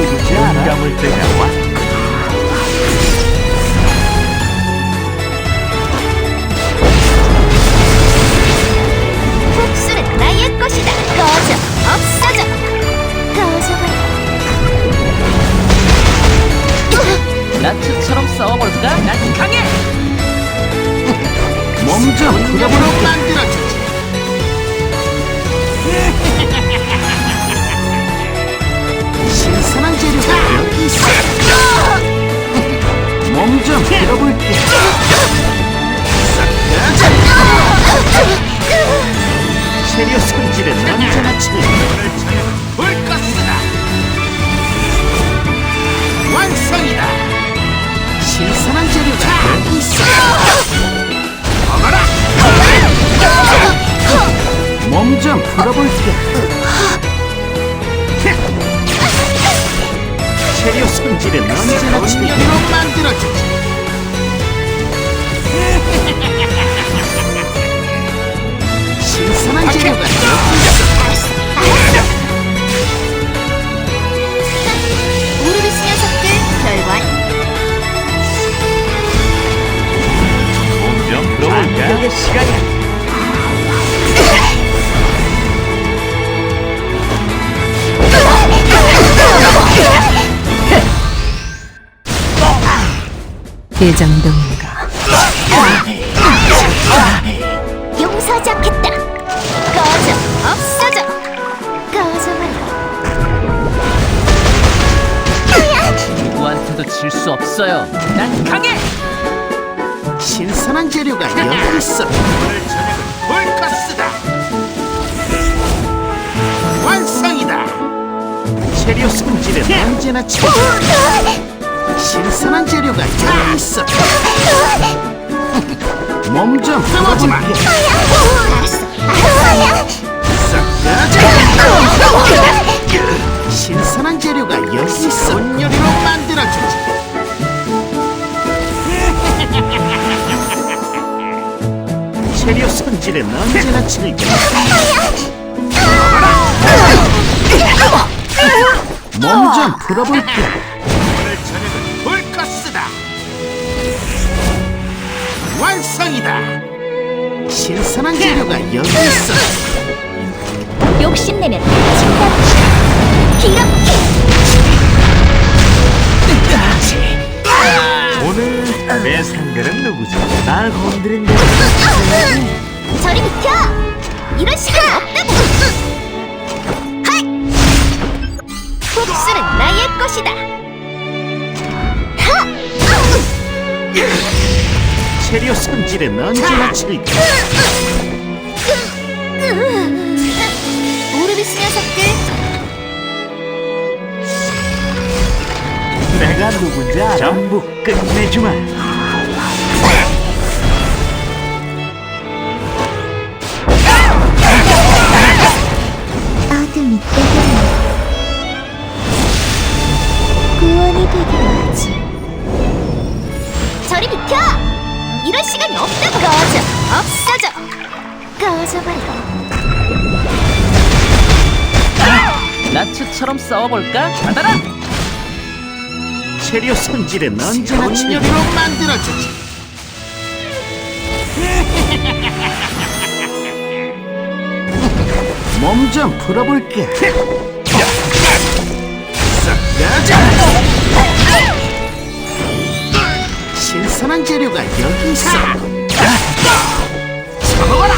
누구지 알아? 감을 때가 왔 복수는 나의 것이다. 꺼져, 없어져. 꺼져버려. 나츠처럼 싸워볼까? 난 강해! 몸좀 풀어보러 만 재료 손질은 언제나 즐겨. 불가스다. 완성이다. 신선한 재료가 여기 있어. 먹어라. 몸좀 풀어볼게. 재료 손질은 언제나 즐겨 만들어주지. 우르비스 녀석들. 대장동인가 용서하지 않겠다. 없어져. 누구한테도 질 수 없어요. 난 강해! 신선한 재료가 여기 있어. 오늘 저녁은 볼카스다. 완성이다. 재료 손질은 언제나 최고. 신선한 재료가 여기 있어. 몸좀 풀어볼게. 재료 손질은 언제나 즐겨. 몸좀 풀어볼게. 오늘 저녁은 볼카스다. 완성이다. 신선한 재료가 여기 있어. 욕심내면 진다. 이렇 내 상대는 누구지? 날 건드린 게 저리 비켜! 이런 시간 없다고! 하이! 복수는 나의 것이다! 하! 재료 손질은 언제나 즐겨. 오르비스 녀석들 내가 누군지 알아? 전부 끝내주마. 싸워볼까? 받아라! 재료 손질은 언제나 즐겨. 온요리로 만들어주지. 몸 좀 풀어볼게. 신선한 재료가 여기 있어. 쳐먹어라.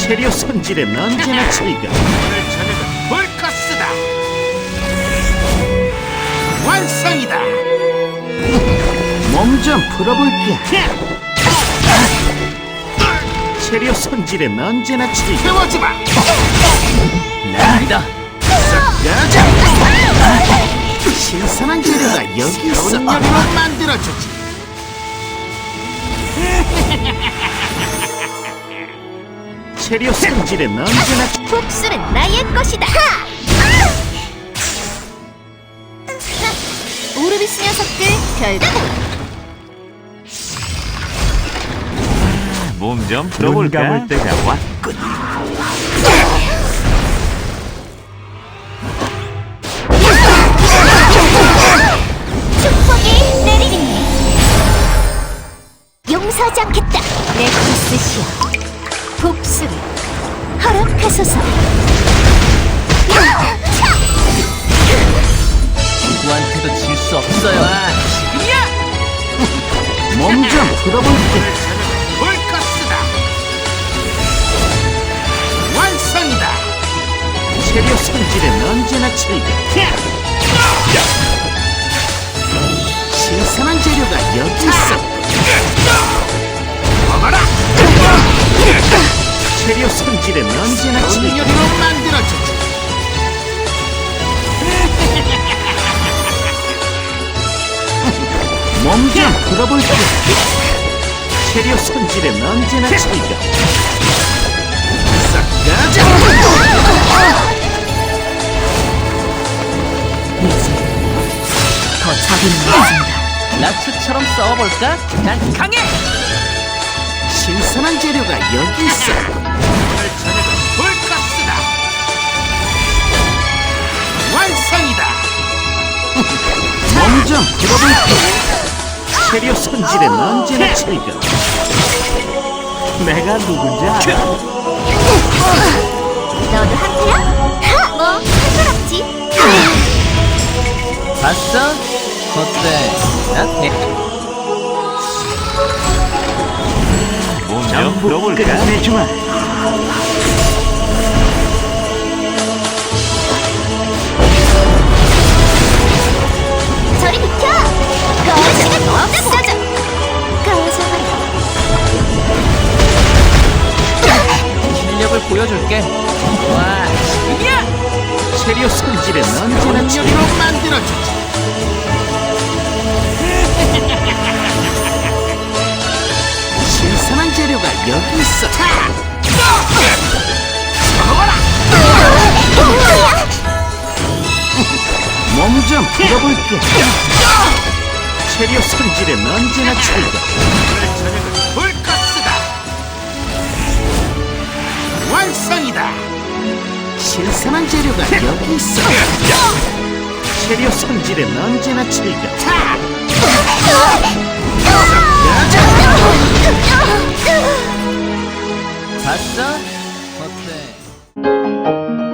재료 손질은 언제나 즐겨. 몸좀 풀어볼게. 재료 손질은 언제나. 태워지 마. 아니다! 신선한 재료가 여기 있어. 만들어주지. 재료 손질은 언제나 복수는 나의 것이다. 오르비스 녀석들 결국 몸 좀 풀어볼까? 눈 감을 때가 왔군. 축복이 내리리니 용서지 않겠다 내 기스시여 복수를 허락하소서 누구한테도 질 수 없어요. 아, 몸좀 풀어볼게. 체력 손질은 언제나 즐겨. 신선한 재료가 여기 있어. 먹어라. 재료 손질은 언제나 즐겨. 요리로 만들어주지. 몸좀 풀어볼게. 재료 손질은 언제나 즐겨. 싹 가자. 나츠처럼 싸워볼까? 난 강해! 신선한 재료가 여기 있어. 오늘 저녁은 볼카스다. 완성이다. 몸좀 풀어볼게. 재료 손질은 언제나 즐겨. 내가 누군지 알아? 너도 한패야? 하! 뭐, 없지. 봤어? 나 풀어볼까? 끝내주마. 저리 비켜! 이럴 시간이 없어져! 꺼져버려. 실력을 보여줄게. 와, 지금이야! 재료 손질은 언제나 즐겨. 만들어주지. 재료가 여기 있어. 몸좀 풀어볼게. 재료 손질은 언제나 즐겨. 오늘 저녁은 볼카스다. 완성이다. 신선한 재료가 여기 있어. 재료 손질은 언제나 즐겨. 봤어? 어때?